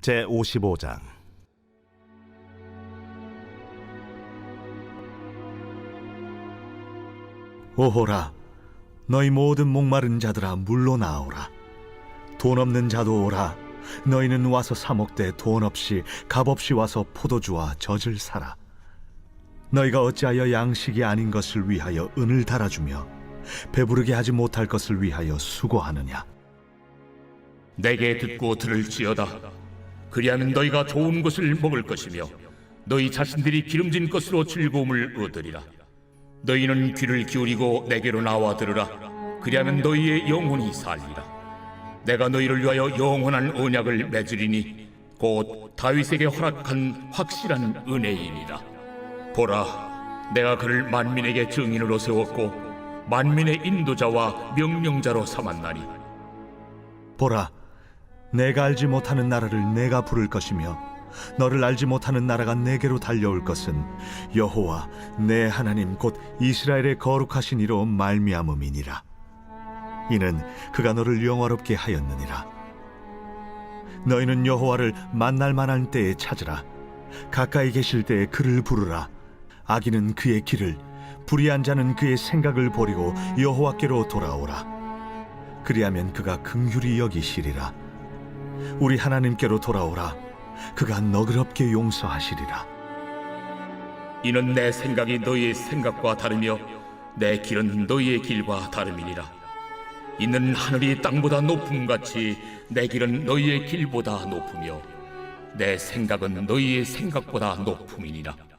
제 55장. 오호라 너희 모든 목마른 자들아 물로 나오라. 돈 없는 자도 오라. 너희는 와서 사 먹되 돈 없이 값 없이 와서 포도주와 젖을 사라. 너희가 어찌하여 양식이 아닌 것을 위하여 은을 달아주며 배부르게 하지 못할 것을 위하여 수고하느냐? 내게 듣고 들을지어다. 그리하면 너희가 좋은 것을 먹을 것이며 너희 자신들이 기름진 것으로 즐거움을 얻으리라. 너희는 귀를 기울이고 내게로 나와 들으라. 그리하면 너희의 영혼이 살리라. 내가 너희를 위하여 영원한 언약을 맺으리니 곧 다윗에게 허락한 확실한 은혜이니라. 보라, 내가 그를 만민에게 증인으로 세웠고 만민의 인도자와 명령자로 삼았나니. 보라, 내가 알지 못하는 나라를 내가 부를 것이며 너를 알지 못하는 나라가 내게로 달려올 것은 여호와 내 하나님 곧 이스라엘의 거룩하신 이로 말미암음이니라. 이는 그가 너를 영화롭게 하였느니라. 너희는 여호와를 만날 만한 때에 찾으라. 가까이 계실 때에 그를 부르라. 악인은 그의 길을 불의한 자는 그의 생각을 버리고 여호와께로 돌아오라. 그리하면 그가 긍휼히 여기시리라. 우리 하나님께로 돌아오라. 그가 너그럽게 용서하시리라. 이는 내 생각이 너희의 생각과 다르며 내 길은 너희의 길과 다름이니라. 이는 하늘이 땅보다 높음 같이 내 길은 너희의 길보다 높으며 내 생각은 너희의 생각보다 높음이니라.